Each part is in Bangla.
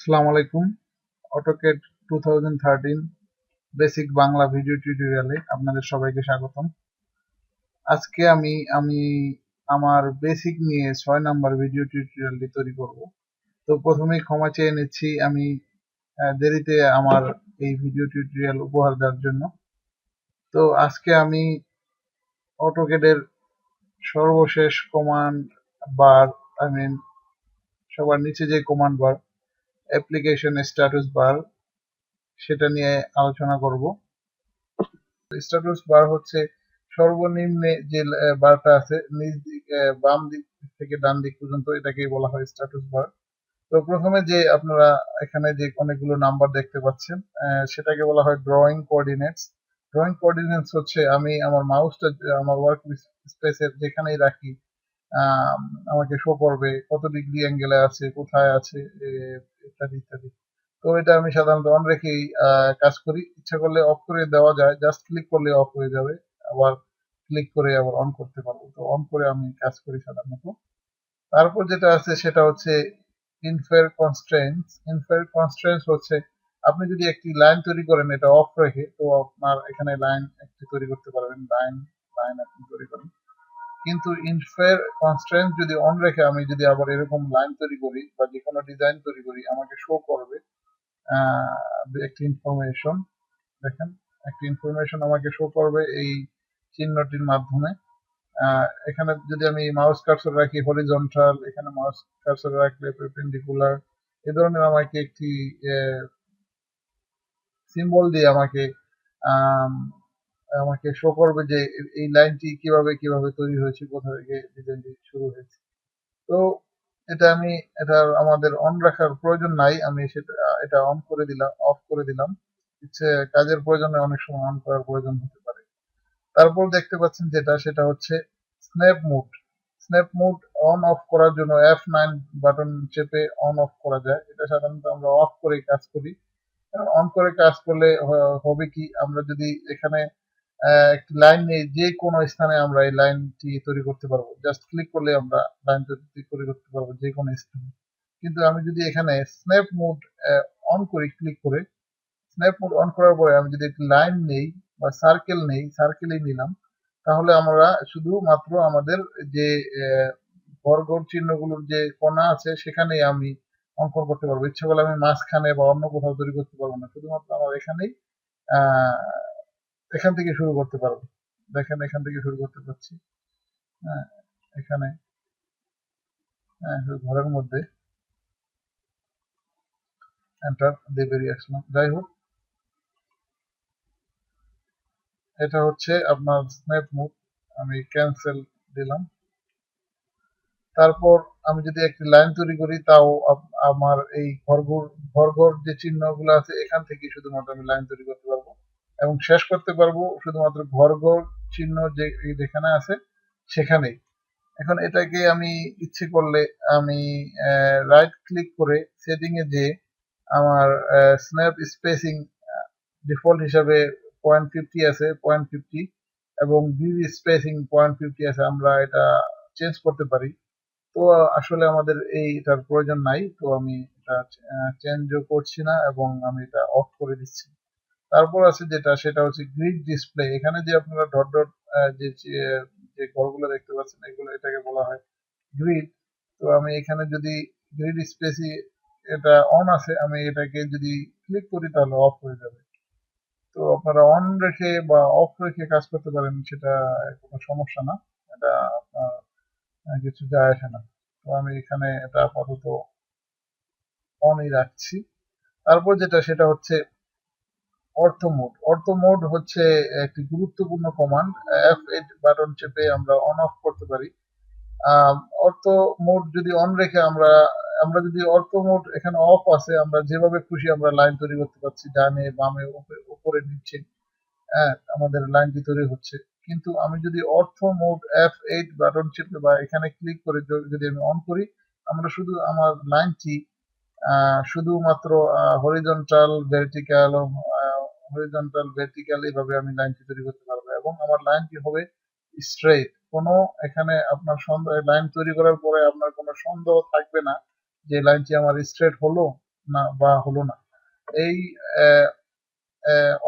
আসসালামু আলাইকুম। AutoCAD to basic Bangla video টিউটোরিয়ালে আপনাদের সবাইকে স্বাগতম। আজকে আমি আমি আমার বেসিক নিয়ে ছয় নাম্বার ভিডিও টিউটোরিয়ালটি তৈরি করব। তো প্রথমেই ক্ষমা চেয়ে নিচ্ছি, আমি দেরিতে আমার এই ভিডিও টিউটোরিয়াল উপহার দেওয়ার জন্য। তো আজকে আমি অটোকেডের সর্বশেষ কমান্ড বার আই মিন সবার নিচে যে command bar application status bar সেটা নিয়ে আলোচনা করব। স্ট্যাটাস বার হচ্ছে সর্বনিম্নে যে বারটা আছে নিচ দিক বাম দিক থেকে ডান দিক পর্যন্ত এটাকেই বলা হয় স্ট্যাটাস বার তো প্রথমে যে আপনারা এখানে যে অনেকগুলো নাম্বার দেখতে পাচ্ছেন সেটাকে বলা হয় ড্রয়িং কোঅর্ডিনেটস ড্রয়িং কোঅর্ডিনেটস হচ্ছে আমি আমার মাউসটা আমার ওয়ার্ক স্পেসের যেখানেই রাখি আম, আমাকে শো করবে কত ডিগ্রি অ্যাঙ্গেলে আছে কোথায় আছে ইত্যাদি ইত্যাদি। তো এটা আমি সাধারণত অন রেখেই কাজ করি। ইচ্ছা করলে অফ করে দেওয়া যায়। জাস্ট ক্লিক করলে অফ হয়ে যাবে। আবার ক্লিক করে আবার অন করতে পারব। তো অন করে আমি কাজ করি সাধারণত। তারপর যেটা আছে সেটা হচ্ছে ইনফেয়ার কনস্ট্রেন্স ইনফেয়ার কনস্ট্রেন্স হচ্ছে আপনি যদি একটি লাইন তৈরি করেন, এটা অফ রেখে, তো আপনার এখানে লাইন একটি তৈরি করতে পারবেন। লাইন লাইন আপনি তৈরি করেন। কিন্তু ইনফেয়ার কনস্ট্রেন্ট যদি অন রেখে আমি যদি আবার এরকম লাইন তৈরি করি বা যে কোনো ডিজাইন তৈরি করি আমাকে শো করবে একটি ইনফরমেশন দেখেন একটি ইনফরমেশন আমাকে শো করবে এই চিহ্নটির মাধ্যমে। এখানে যদি আমি মাউস কার্সর রাখি হরিজন্টাল এখানে মাউস কার্সর রাখলে পারপেন্ডিকুলার এ ধরনের আমাকে একটি সিম্বল দিয়ে আমাকে আম, আমাকে শো করবে যে এই লাইনটি কীভাবে কীভাবে তৈরি হয়েছে, কোথা থেকে ডিজাইনটি শুরু হয়েছে। তো এটা আমি, এটা আমাদের অন রাখার প্রয়োজন নাই, আমি সেটা, এটা অন করে দিলাম অফ করে দিলাম। ইচ্ছে কাজের প্রয়োজনে অনেক সময় অন করার প্রয়োজন হতে পারে। তারপর দেখতে পাচ্ছেন যেটা, সেটা হচ্ছে snap mode snap mode on off করার জন্য এফ নাইন বাটন চেপে অন অফ করা যায়। এটা সাধারণত আমরা অফ করে কাজ করি। অন করে কাজ করলে হবে কি? আমরা যদি এখানে একটি লাইন নেই যে কোনো স্থানে আমরা এই লাইনটি তৈরি করতে পারব। জাস্ট ক্লিক করলে আমরা লাইন তৈরি করতে পারব যে কোনো স্থানে। কিন্তু আমি যদি এখানে স্ন্যাপ মোড অন করি ক্লিক করে স্ন্যাপ মোড অন করার পরে আমি যদি একটি লাইন নেই বা সার্কেল নেই সার্কেলই নিলাম তাহলে আমরা শুধুমাত্র আমাদের যে বর্গর চিহ্নগুলোর যে কোণা আছে সেখানেই আমি অঙ্কন করতে পারব। ইচ্ছে করলে আমি মাঝখানে বা অন্য কোথাও তৈরি করতে পারব না। শুধুমাত্র আমার এখানেই আহ, এখান থেকে শুরু করতে পারব। দেখেন এখান থেকে শুরু করতে পারছি। হ্যাঁ এখানে। হ্যাঁ, ঘরের মধ্যে। এন্টার দিয়ে বেরিয়ে আসলাম। যাই হোক। এটা হচ্ছে আপনার স্ন্যাপ মুভ আমি ক্যান্সেল দিলাম। তারপর আমি যদি একটি লাইন তৈরি করি তাও আমার এই ঘরঘর ঘরঘর যে চিহ্নগুলো আছে এখান থেকে শুধুমাত্র আমি লাইন তৈরি করতে পারব। এবং শেষ করতে পারব শুধুমাত্র ঘর ঘর চিহ্ন যে যেখানে আছে, সেখানেই। এখন এটাকে আমি ইচ্ছে করলে আমি রাইট ক্লিক করে সেটিং এ যে আমার স্ন্যাপ স্পেসিং ডিফল্ট হিসাবে পয়েন্ট ফিফটি আছে পয়েন্ট ফিফটি এবং ভিউ স্পেসিং পয়েন্ট ফিফটি আছে, আমরা এটা চেঞ্জ করতে পারি। তো আসলে আমাদের এইটার প্রয়োজন নাই, তো আমি এটা চেঞ্জও করছি না এবং আমি এটা অফ করে দিচ্ছি। তারপর আছে যেটা, সেটা হচ্ছে গ্রিড ডিসপ্লে এখানে যে আপনারা ডট ডট যে, যে- ঘরগুলো দেখতে পাচ্ছেন, এগুলো, এটাকে বলা হয় গ্রিড তো আমি এখানে যদি গ্রিড স্পেসি এটা অন আছে, আমি এটাকে যদি ক্লিক করি তাহলে অফ হয়ে যাবে। তো আপনারা অন রেখে বা অফ রেখে কাজ করতে পারেন, সেটা কোনো সমস্যা না। এটা আপনার কিছু যায় আসে না। তো আমি এখানে এটা আপাতত অনই রাখছি। তারপর যেটা, সেটা হচ্ছে অর্থ মোড অর্থ মোড হচ্ছে একটি গুরুত্বপূর্ণ কমান্ড এফ এইট বাটন চেপে আমরা অন অফ করতে পারি। অর্থ মোড যদি অন রেখে আমরা আমরা যদি অর্থ মোড এখানে অফ আছে, আমরা যেভাবে খুশি আমরা লাইন তৈরি করতে পারছি, ডানে, বামে, উপরে- নিচ্ছে হ্যাঁ আমাদের লাইনটি তৈরি হচ্ছে। কিন্তু আমি যদি অর্থ মোড এফ এইট বাটন চেপে বা এখানে ক্লিক করে যদি আমি অন করি, আমরা শুধু আমার লাইনটি শুধুমাত্র হরিজন্টাল ভার্টিক্যাল হরিজন্টাল ভার্টিক্যাল এইভাবে আমি লাইনটি তৈরি করতে পারব। এবং আমার লাইনটি হবে স্ট্রেট কোনো এখানে আপনার সন্দেহ লাইন তৈরি করার পরে আপনার কোনো সন্দেহ থাকবে না যে লাইনটি আমার স্ট্রেট হলো না বা হলো না। এই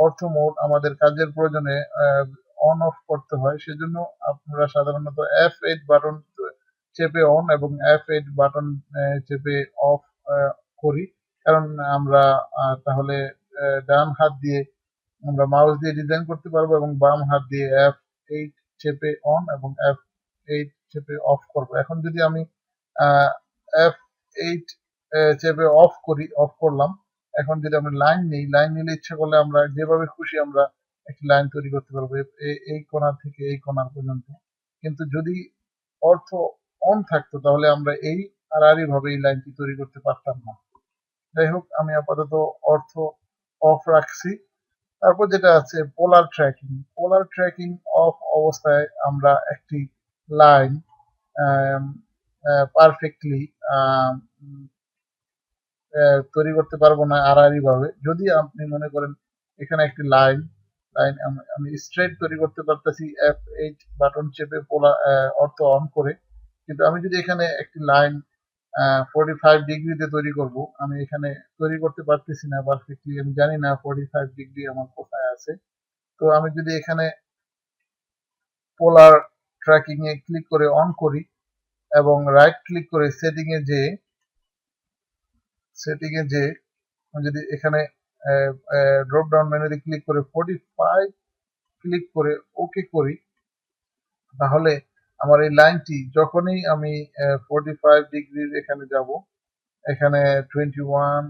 অর্থ মোড আমাদের কাজের প্রয়োজনে অন অফ করতে হয়। সেজন্য আমরা সাধারণত এফ এইট বাটন চেপে অন এবং এফ এইট বাটন চেপে অফ করি। কারণ আমরা তাহলে ডান হাত দিয়ে আমরা মাউস দিয়ে ডিজাইন করতে পারব এবং বাম হাত দিয়ে এফ এইট চেপে অন এবং এফ এইট চেপে অফ করব। এখন যদি আমি এফ এইট চেপে অফ করি অফ করলাম, এখন যদি আমরা লাইন নিই লাইন নিলে ইচ্ছা করলে আমরা যেভাবে খুশি আমরা একটি লাইন তৈরি করতে পারব এই কোণা থেকে এই কোণা পর্যন্ত। কিন্তু যদি অর্থ অন থাকতো, তাহলে আমরা এই আর আড়াআড়ি ভাবে এই লাইনটি তৈরি করতে পারতাম না। যাই হোক, আমি আপাতত অর্থ অফ রাখছি। তারপর যেটা আছে polar tracking polar tracking off অবস্থায় আমরা একটি লাইন পারফেক্টলি তৈরি করতে পারব না আড়াআড়ি ভাবে যদি আপনি মনে করেন এখানে একটি লাইন লাইন আমি স্ট্রেট তৈরি করতে পারতেছি এফ এইট বাটন চেপে পোলা অর্থ অন করে। কিন্তু আমি যদি এখানে একটি লাইন ফোর্টি ফাইভ ডিগ্রিতে তৈরি করব। আমি এখানে তৈরি করতে পারতেছি না পারফেক্টলি আমি জানি না ফোর্টি ফাইভ ডিগ্রি আমার কোথায় আছে। তো আমি যদি এখানে পোলার ট্র্যাকিং এ ক্লিক করে অন করি এবং রাইট ক্লিক করে সেটিং এ যে সেটিং এ যে যদি এখানে ড্রপ ডাউন মেনুতে ক্লিক করে ফোর্টি ফাইভ ক্লিক করে ওকে করি, তাহলে আমার এই লাইনটি যখনই আমি ফোর্টি ফাইভ ডিগ্রির এখানে যাব, এখানে টোয়েন্টি ওয়ান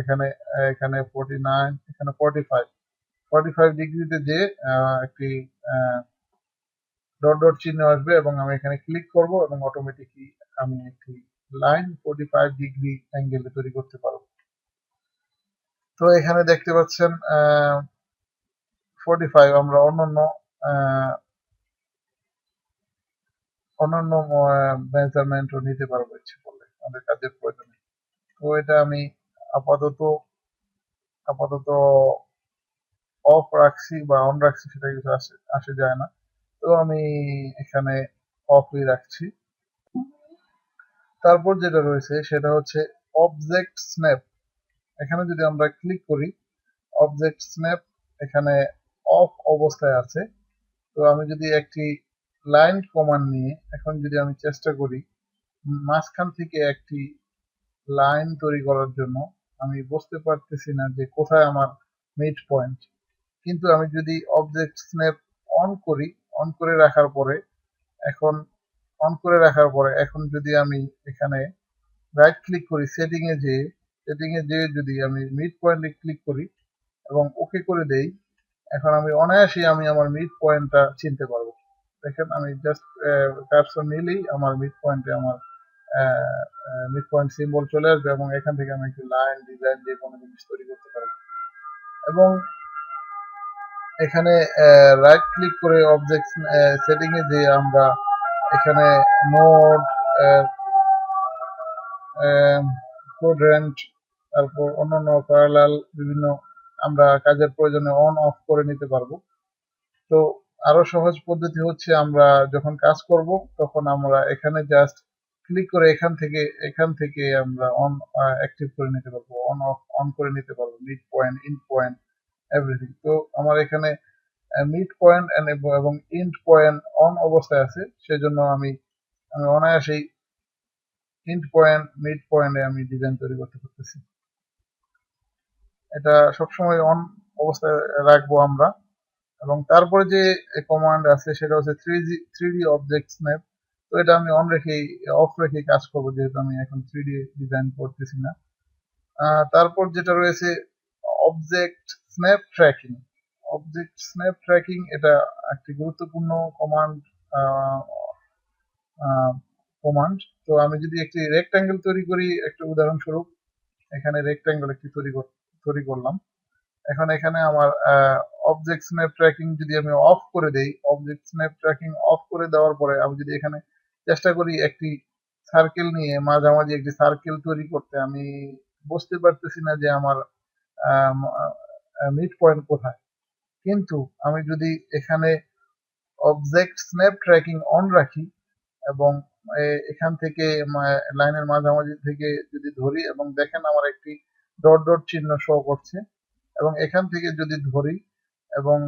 এখানে এখানে ফোর্টি নাইন এখানে ফোর্টি ফাইভ ফোর্টি ফাইভ ডিগ্রিতে যে একটি ডট ডট চিহ্ন আসবে এবং আমি এখানে ক্লিক করব এবং অটোমেটিকলি আমি একটি লাইন ফোর্টি ফাইভ ডিগ্রি অ্যাঙ্গেলে তৈরি করতে পারব। তো এখানে দেখতে পাচ্ছেন ফোর্টি ফাইভ আমরা অন্যান্য অন্যান্য মেজারমেন্টও নিতে পারব ইচ্ছে করলে। আমাদের কাজের প্রয়োজনে। তো এটা আমি আপাতত আপাতত অফ রাখছি বা অন রাখছি সেটা কিছু আসে আসে যায় না। তো আমি এখানে অফই রাখছি। তারপর যেটা রয়েছে সেটা হচ্ছে অবজেক্ট স্ন্যাপ এখানে যদি আমরা ক্লিক করি অবজেক্ট স্ন্যাপ এখানে অফ অবস্থায় আছে। তো আমি যদি একটি লাইন কমান্ড নিয়ে এখন যদি আমি চেষ্টা করি, মাঝখান থেকে একটি লাইন তৈরি করার জন্য, আমি বুঝতে পারতেছি না যে কোথায় আমার মিড পয়েন্ট কিন্তু আমি যদি অবজেক্ট স্ন্যাপ অন করি অন করে রাখার পরে, এখন অন করে রাখার পরে, এখন যদি আমি এখানে রাইট ক্লিক করি সেটিং এ যেয়ে সেটিং এ যেয়ে যদি আমি মিড পয়েন্টে ক্লিক করি এবং ওকে করে দেই, এখন আমি অনায়াসে আমি আমার মিড পয়েন্টটা চিনতে পারব। দেখেন আমি জাস্ট কার্সর নিলেই আমার মিড পয়েন্টে আমার মিড পয়েন্ট সিম্বল চলে আসবে এবং এখান থেকে আমি একটি লাইন ডিজাইন দিয়ে কোনো জিনিস তৈরি করতে পারব। এবং এখানে রাইট ক্লিক করে অবজেক্ট সেটিং এ যে আমরা এখানে নোড কোড্রেন্ট তারপর অন্যান্য প্যারালাল বিভিন্ন আমরা কাজের প্রয়োজনে অন অফ করে নিতে পারব। তো আরও সহজ পদ্ধতি হচ্ছে আমরা যখন কাজ করব, তখন আমরা এখানে জাস্ট ক্লিক করে এখান থেকে এখান থেকে আমরা অন অ্যাক্টিভ করে নিতে পারব। অন অফ অন করে নিতে পারব। Mid point in point everything তো আমার এখানে মিড পয়েন্ট এবং ইন্ড পয়েন্ট অন অবস্থায় আছে, সেজন্য আমি আমি অনায়াসেই ইন্ড পয়েন্ট মিড পয়েন্টে আমি ডিজাইন তৈরি করতে পারতেছি। এটা সবসময় অন অবস্থায় রাখব আমরা। এবং তারপরে যে কমান্ড আছে, সেটা হচ্ছে three G D object snap তো এটা আমি অন রেখেই অফ রেখেই কাজ করব, যেহেতু আমি এখন থ্রি ডি ডিজাইন করতেছি না। তারপর যেটা রয়েছে object snap tracking object snap tracking এটা একটি গুরুত্বপূর্ণ কমান্ড কমান্ড তো আমি যদি একটি রেক্টাঙ্গেল তৈরি করি, একটা উদাহরণস্বরূপ, এখানে রেক্টাঙ্গেল একটি তৈরি তৈরি করলাম। এখন এখানে আমার অবজেক্ট স্ন্যাপ ট্র্যাকিং যদি আমি অফ করে দেই অবজেক্ট স্ন্যাপ ট্র্যাকিং অফ করে দেওয়ার পরে আমি যদি এখানে চেষ্টা করি একটি সার্কেল নিয়ে, মাঝামাঝি একটি সার্কেল তৈরি করতে, আমি বুঝতে পারতেছি না যে আমার মিড পয়েন্ট কোথায়। কিন্তু আমি যদি এখানে অবজেক্ট স্ন্যাপ ট্র্যাকিং অন রাখি এবং এখান থেকে লাইনের মাঝামাঝি থেকে যদি ধরি এবং দেখেন আমার একটি ডট ডট চিহ্ন শো করছে এবং এখান থেকে যদি ধরি এবং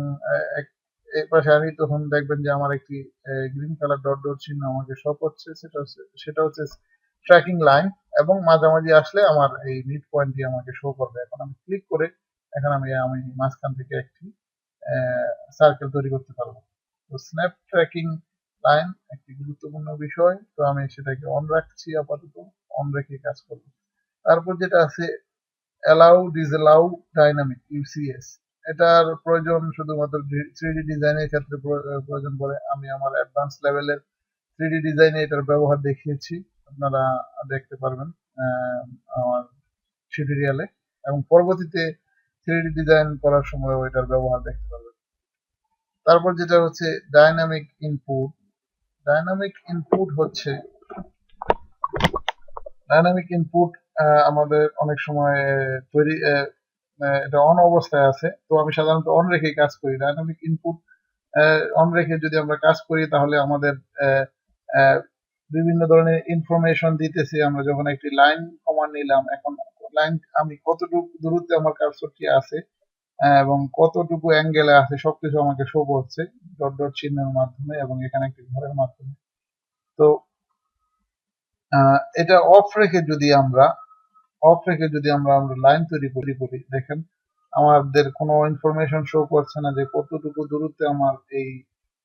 এই পাশে আনি তখন দেখবেন যে আমার একটি গ্রিন কালার ডট ডট চিহ্ন আমাকে শো করছে, সেটা হচ্ছে সেটা হচ্ছে ট্র্যাকিং লাইন এবং মাঝামাঝি আসলে আমার এই মিড পয়েন্টটি আমাকে শো করবে। এখন আমি ক্লিক করে এখন আমি আমি মাঝখান থেকে একটি সার্কেল তৈরি করতে পারব। তো স্ন্যাপ ট্র্যাকিং লাইন একটি গুরুত্বপূর্ণ বিষয়। তো আমি সেটাকে অন রাখছি আপাতত অন রেখে কাজ করব। তারপর যেটা আছে অ্যালাউ ডিসঅ্যালাউ ডাইনামিক ইউসিএস এটার প্রয়োজন শুধুমাত্র থ্রিডি ডিজাইনের ক্ষেত্রে প্রয়োজন পড়ে আমি আমার অ্যাডভান্স লেভেলের থ্রিডি ডিজাইনে এটার ব্যবহার দেখিয়েছি। আপনারা দেখতে পারবেন আমার টিউটোরিয়ালে এবং পরবর্তীতে থ্রিডি ডিজাইন করার সময় এটার ব্যবহার দেখতে পারবেন। তারপর যেটা হচ্ছে ডাইনামিক ইনপুট ডাইনামিক ইনপুট হচ্ছে ডাইনামিক ইনপুট আমাদের অনেক সময় তৈরি এটা অন অবস্থায় আছে। তো আমি সাধারণত অন রেখে কাজ করি। ডাইনামিক ইনপুট অন রেখে যদি আমরা কাজ করি, তাহলে আমাদের বিভিন্ন ধরনের ইনফরমেশন দিতেছি। আমরা যখন একটি লাইন কমান্ড নিলাম, এখন লাইন আমি কতটুকু দূরত্বে আমার কার্সরটি আছে এবং কতটুকু অ্যাঙ্গেলে আছে, সবকিছু আমাকে শো করছে ডট ডট চিহ্নের মাধ্যমে এবং এখানে একটি ঘরের মাধ্যমে। তো এটা অফ রেখে যদি আমরা অফ রেখে যদি আমরা আমরা লাইন তৈরি করি করি, দেখেন, আমাদের কোনো ইনফরমেশন শো করছে না যে কতটুকু দূরত্বে আমার এই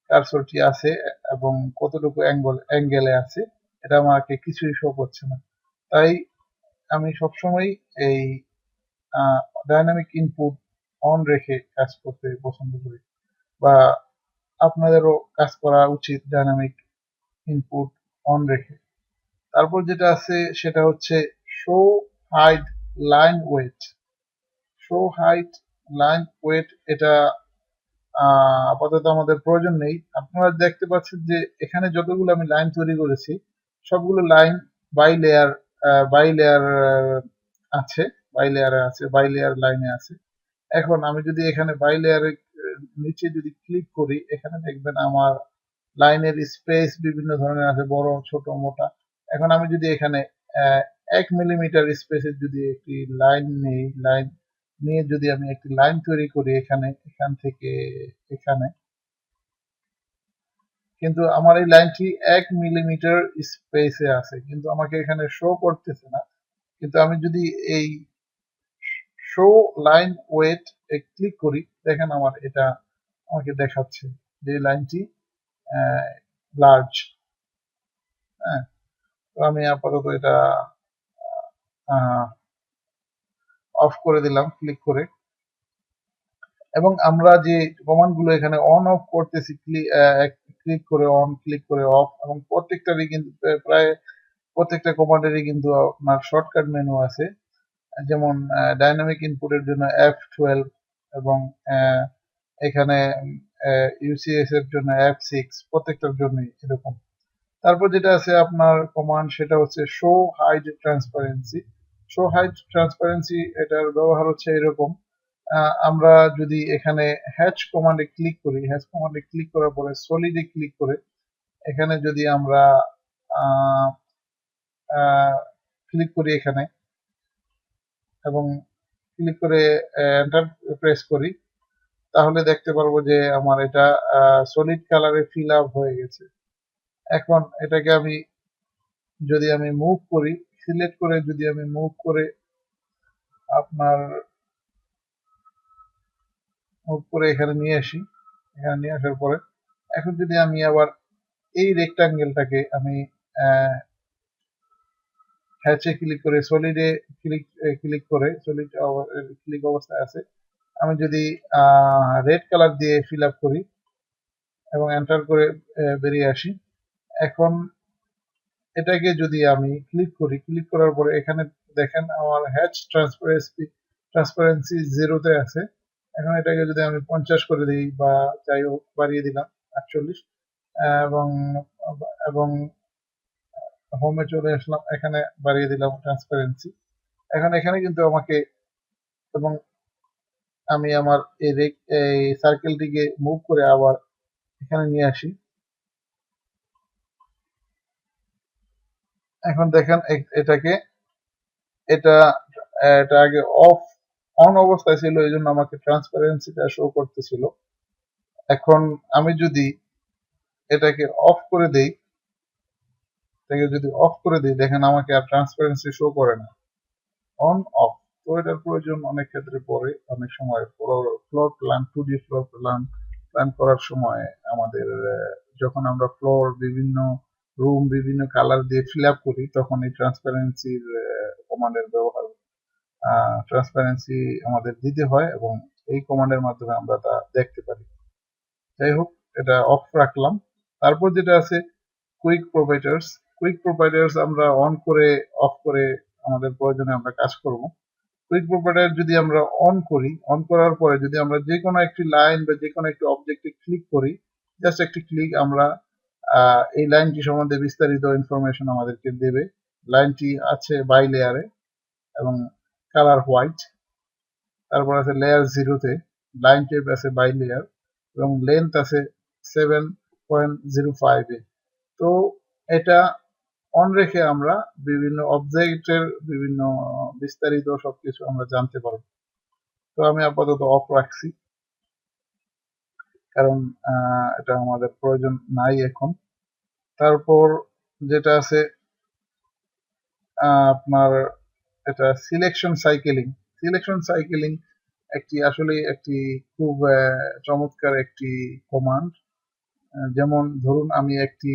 কার্সরটি আছে এবং কতটুকু অ্যাঙ্গল অ্যাঙ্গেলে আছে, এটা আমাকে কিছুই শো করছে না। তাই আমি সবসময় এই ডাইনামিক ইনপুট অন রেখে কাজ করতে পছন্দ করি বা আপনাদেরও কাজ করা উচিত ডাইনামিক ইনপুট অন রেখে। তারপর যেটা আছে সেটা হচ্ছে show hide line weight show hide line weight এটা আপাতত আমাদের প্রয়োজন নেই। আপনারা দেখতে পাচ্ছেন যে এখানে যতগুলো আমি লাইন তৈরি করেছি, সবগুলো line by layer by layer আছে বাই লেয়ারে আছে বাই লেয়ার লাইনে আছে। এখন আমি যদি এখানে বাই লেয়ারের নিচে যদি ক্লিক করি, এখানে দেখবেন আমার লাইনের স্পেস বিভিন্ন ধরনের আছে, বড়, ছোট, মোটা। এখন আমি যদি এখানে এক মিলিমিটার স্পেসে যদি একটি লাইন নেই লাইন নিয়ে যদি আমি একটি লাইন তৈরি করি এখানে, এখান থেকে এখানে, কিন্তু আমার এই লাইনটি এক মিলিমিটার স্পেসে আছে, কিন্তু আমাকে এখানে শো করতেছে না। কিন্তু আমি যদি এই শো লাইন ওয়েট এ ক্লিক করি, দেখেন আমার এটা আমাকে দেখাচ্ছে যে লাইনটি লার্জ হ্যাঁ তো আমি আপাতত এটা অফ করে দিলাম ক্লিক করে। এবং আমরা যে কমান্ডগুলো এখানে অন অফ করতেছি ক্লিক করে অন ক্লিক করে অফ এবং প্রত্যেকটারই কিন্তু, প্রায়- প্রত্যেকটা কমান্ডেরই কিন্তু আপনার শর্টকাট মেনু আছে। যেমন ডাইনামিক ইনপুটের জন্য এফ টুয়েলভ এবং এখানে ইউসিএস এর জন্য এফ সিক্স প্রত্যেকটার জন্যই এরকম। তারপর যেটা আছে আপনার কমান্ড সেটা হচ্ছে show hide transparency show hide transparency এটার ব্যবহার হচ্ছে এরকম আমরা যদি এখানে হ্যাচ কমান্ডে ক্লিক করি হ্যাচ কমান্ডে ক্লিক করার পরে সলিডে ক্লিক করে, এখানে যদি আমরা ক্লিক করি এখানে, এবং ক্লিক করে এন্টার প্রেস করি, তাহলে দেখতে পারব যে আমার এটা সলিড কালারে ফিল আপ হয়ে গেছে। এখন এটাকে আমি যদি আমি মুভ করি সিলেক্ট করে যদি আমি মুভ করে আপনার মুভ করে এখানে নিয়ে আসি, এখানে নিয়ে আসার পরে এখন যদি আমি আবার এই রেক্টাঙ্গেলটাকে আমি হ্যাচে ক্লিক করে সলিডে ক্লিক ক্লিক করে সলিড ক্লিক অবস্থায় আছে, আমি যদি রেড কালার দিয়ে ফিল আপ করি এবং এন্টার করে বেরিয়ে আসি এখন এটাকে যদি আমি ক্লিক করি ক্লিক করার পরে এখানে দেখেন আমার হ্যাচ ট্রান্সপারেন্সি ট্রান্সপারেন্সি জিরোতে আছে। এখন এটাকে যদি আমি পঞ্চাশ করে দিই বা যাই হোক, বাড়িয়ে দিলাম আটচল্লিশ এবং এবং হোমে চলে আসলাম, এখানে বাড়িয়ে দিলাম ট্রান্সপারেন্সি এখন এখানে কিন্তু আমাকে, এবং আমি আমার এই এই সার্কেলটিকে মুভ করে আবার এখানে নিয়ে আসি। এখন দেখেন এটাকে, এটা এটা আগে অফ অন অবস্থায় ছিল, এই জন্য আমাকে ট্রান্সপারেন্সিটা শো করতেছিল। এখন আমি যদি এটাকে অফ করে দেই, এটাকে যদি অফ করে দিই, দেখেন আমাকে আর ট্রান্সপারেন্সি শো করে না। অন অফ তো এটার প্রয়োজন অনেক ক্ষেত্রে পড়ে, অনেক সময় floor plan two D floor plan plan করার সময় আমাদের যখন আমরা ফ্লোর বিভিন্ন রুম বিভিন্ন কালার দিয়ে ফিল আপ করি, তখন এই ট্রান্সপারেন্সির কমান্ডের ব্যবহার ট্রান্সপারেন্সি আমাদের দিতে হয় এবং এই কমান্ডের মাধ্যমে আমরা তা দেখতে পারি। যাই হোক, এটা অফ রাখলাম। তারপর যেটা আছে কুইক প্রোভাইডার্স কুইক প্রোভাইডার্স আমরা অন করে অফ করে আমাদের প্রয়োজনে আমরা কাজ করব। কুইক প্রোভাইডার যদি আমরা অন করি অন করার পরে যদি আমরা যে কোনো একটি লাইন বা যে কোনো একটি অবজেক্টে ক্লিক করি জাস্ট একটি ক্লিক আমরা এই লাইনটি সম্বন্ধে বিস্তারিত ইনফরমেশন আমাদেরকে দেবে। লাইনটি আছে বাই লেয়ারে এবং কালার হোয়াইট তারপর আছে লেয়ার জিরোতে লাইন টাইপ আছে বাই লেয়ার এবং লেন্থ আছে সেভেন পয়েন্ট জিরো ফাইভে তো এটা অন রেখে আমরা বিভিন্ন অবজেক্টের বিভিন্ন বিস্তারিত সবকিছু আমরা জানতে পারব। তো আমি আপাতত অফ রাখছি। কারণ এটা আমাদের প্রয়োজন নাই এখন। তারপর যেটা আছে আপনার এটা সিলেকশন সাইকেলিং সিলেকশন সাইকেলিং একটি আসলে একটি খুব চমৎকার একটি কমান্ড যেমন ধরুন আমি একটি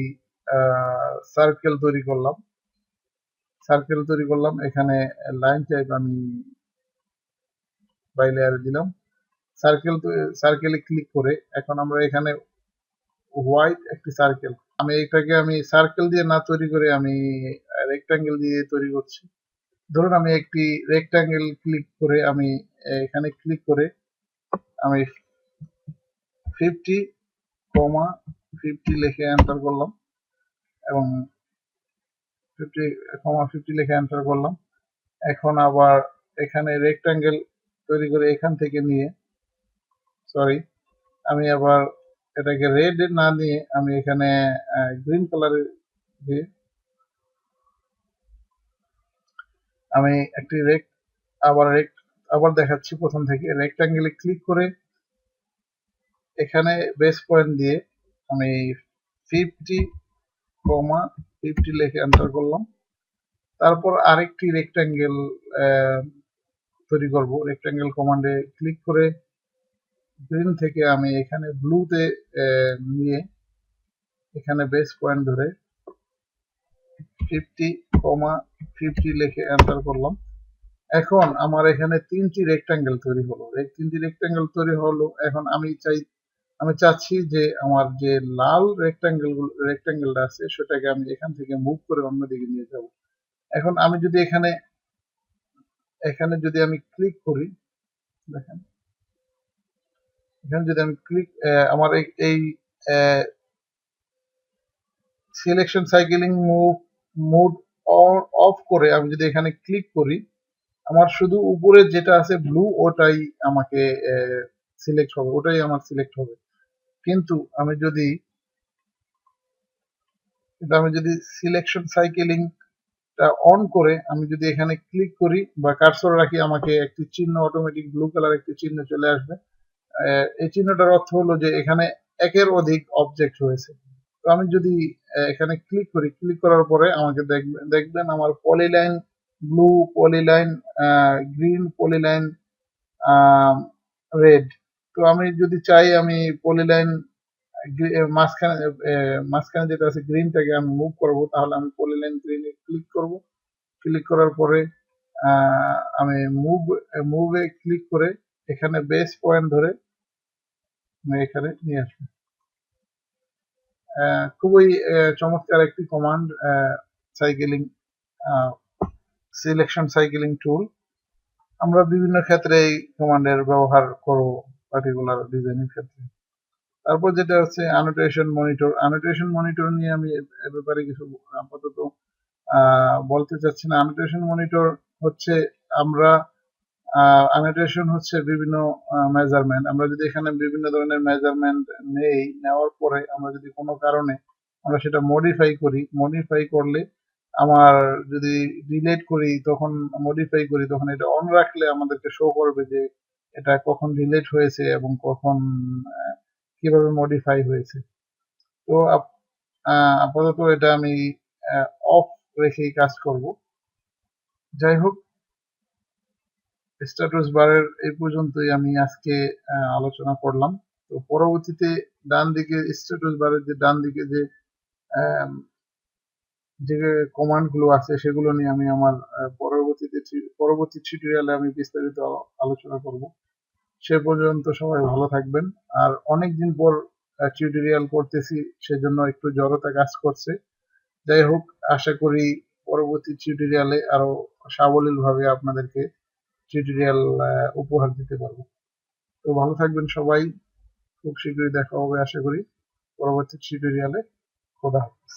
সার্কেল তৈরি করলাম। সার্কেল তৈরি করলাম, এখানে লাইন টাইপ আমি বাই লেয়ারে দিলাম। সার্কেল সার্কেলে ক্লিক করে এখন আমরা এখানে হোয়াইট একটি সার্কেল আমি এটাকে আমি সার্কেল দিয়ে না তৈরি করে আমি রেক্টাঙ্গেল দিয়ে তৈরি করছি। ধরুন আমি একটি রেক্টাঙ্গেল ক্লিক করে আমি এখানে ক্লিক করে আমি ফিফটি কমা ফিফটি লিখে এন্টার করলাম এবং ফিফটি কমা ফিফটি লিখে এন্টার করলাম। এখন আবার এখানে রেক্টাঙ্গেল তৈরি করে এখান থেকে নিয়ে সরি আমি আবার এটাকে রেড না নিয়ে আমি এখানে গ্রিন কালারে দিয়ে আমি একটি রেক আবার রেক আবার দেখাচ্ছি প্রথম থেকে। রেক্টাঙ্গেলে ক্লিক করে এখানে বেস পয়েন্ট দিয়ে আমি ফিফটি কমা ফিফটি লিখে এন্টার করলাম। তারপর আরেকটি রেক্টাঙ্গেল তৈরি করব। রেক্টাঙ্গেল কমান্ডে ক্লিক করে গ্রিন থেকে আমি এখানে ব্লুতে নিয়ে এখানে বেস পয়েন্ট ধরে ফিফটি কমা ফিফটি লিখে এন্টার করলাম। এখন আমার এখানে তিনটি রেক্টাঙ্গেল তৈরি হলো। তিনটি রেক্টাঙ্গেল তৈরি হলো, এখন আমি চাই, আমি চাচ্ছি যে আমার যে লাল রেক্টাঙ্গেল রেক্টাঙ্গেলটা আছে, সেটাকে আমি এখান থেকে মুভ করে অন্যদিকে নিয়ে যাব। এখন আমি যদি এখানে এখানে যদি আমি ক্লিক করি, দেখেন এখানে যদি আমি ক্লিক আমার এই- selection cycling move mode off করে আমি যদি এখানে ক্লিক করি, আমার শুধু উপরে যেটা আছে ব্লু ওটাই আমাকে সিলেক্ট হবে, ওটাই আমার সিলেক্ট হবে। কিন্তু আমি যদি কিন্তু আমি যদি সিলেকশন সাইকেলিং টা অন করে আমি যদি এখানে ক্লিক করি বা কার্সর রাখি, আমাকে একটি চিহ্ন অটোমেটিক ব্লু কালার একটি চিহ্ন চলে আসবে। এই চিহ্নটার অর্থ হলো যে এখানে একের অধিক অবজেক্ট হয়েছে তো আমি যদি এখানে ক্লিক করি ক্লিক করার পরে আমাকে দেখবেন দেখবেন আমার polyline blue polyline green polyline red তো আমি যদি চাই আমি পলিলাইন মাঝখানে মাঝখানে যেটা আছে গ্রিনটাকে আমি মুভ করব, তাহলে আমি পলিলাইন গ্রিনে ক্লিক করব। ক্লিক করার পরে আমি মুভ মুভে ক্লিক করে এখানে বেস পয়েন্ট ধরে আমি এখানে নিয়ে আসব। খুবই চমৎকার একটি command cycling selection cycling tool আমরা বিভিন্ন ক্ষেত্রে এই কমান্ডের ব্যবহার করব পার্টিকুলার ডিজাইনের ক্ষেত্রে। তারপর যেটা হচ্ছে অ্যানোটেশন মনিটর অ্যানোটেশন মনিটর নিয়ে আমি এ- ব্যাপারে কিছু আপাতত বলতে চাচ্ছি না। অ্যানোটেশন মনিটর হচ্ছে আমরা অ্যানোটেশন হচ্ছে বিভিন্ন মেজারমেন্ট আমরা যদি এখানে বিভিন্ন ধরনের মেজারমেন্ট নেই, নেওয়ার পরে আমরা যদি কোনো কারণে আমরা সেটা মডিফাই করি মডিফাই করলে আমার যদি ডিলেট করি, তখন মডিফাই করি, তখন এটা অন রাখলে আমাদেরকে শো করবে যে এটা কখন ডিলেট হয়েছে এবং কখন কীভাবে মডিফাই হয়েছে। তো আপাতত এটা আমি অফ রেখেই কাজ করব। যাই হোক স্ট্যাটাস বারের এই পর্যন্তই আমি আজকে আলোচনা করলাম। তো পরবর্তীতে ডান দিকে স্ট্যাটাস বারের যে ডান দিকে যে যে কমান্ডগুলো আছে সেগুলো নিয়ে আমি আমার পরবর্তীতে পরবর্তী টিউটোরিয়ালে আমি বিস্তারিত আলোচনা করব। সে পর্যন্ত সবাই ভালো থাকবেন। আর অনেক দিন পর টিউটোরিয়াল করতেছি, সেজন্য একটু জড়তা কাজ করছে। যাই হোক, আশা করি পরবর্তী টিউটোরিয়ালে আরও সাবলীল ভাবে আপনাদেরকে টিউটোরিয়াল উপহার দিতে পারব। তো ভালো থাকবেন সবাই। খুব শীঘ্রই দেখা হবে, আশা করি। পরবর্তী টিউটোরিয়ালে খোদা হাফেজ।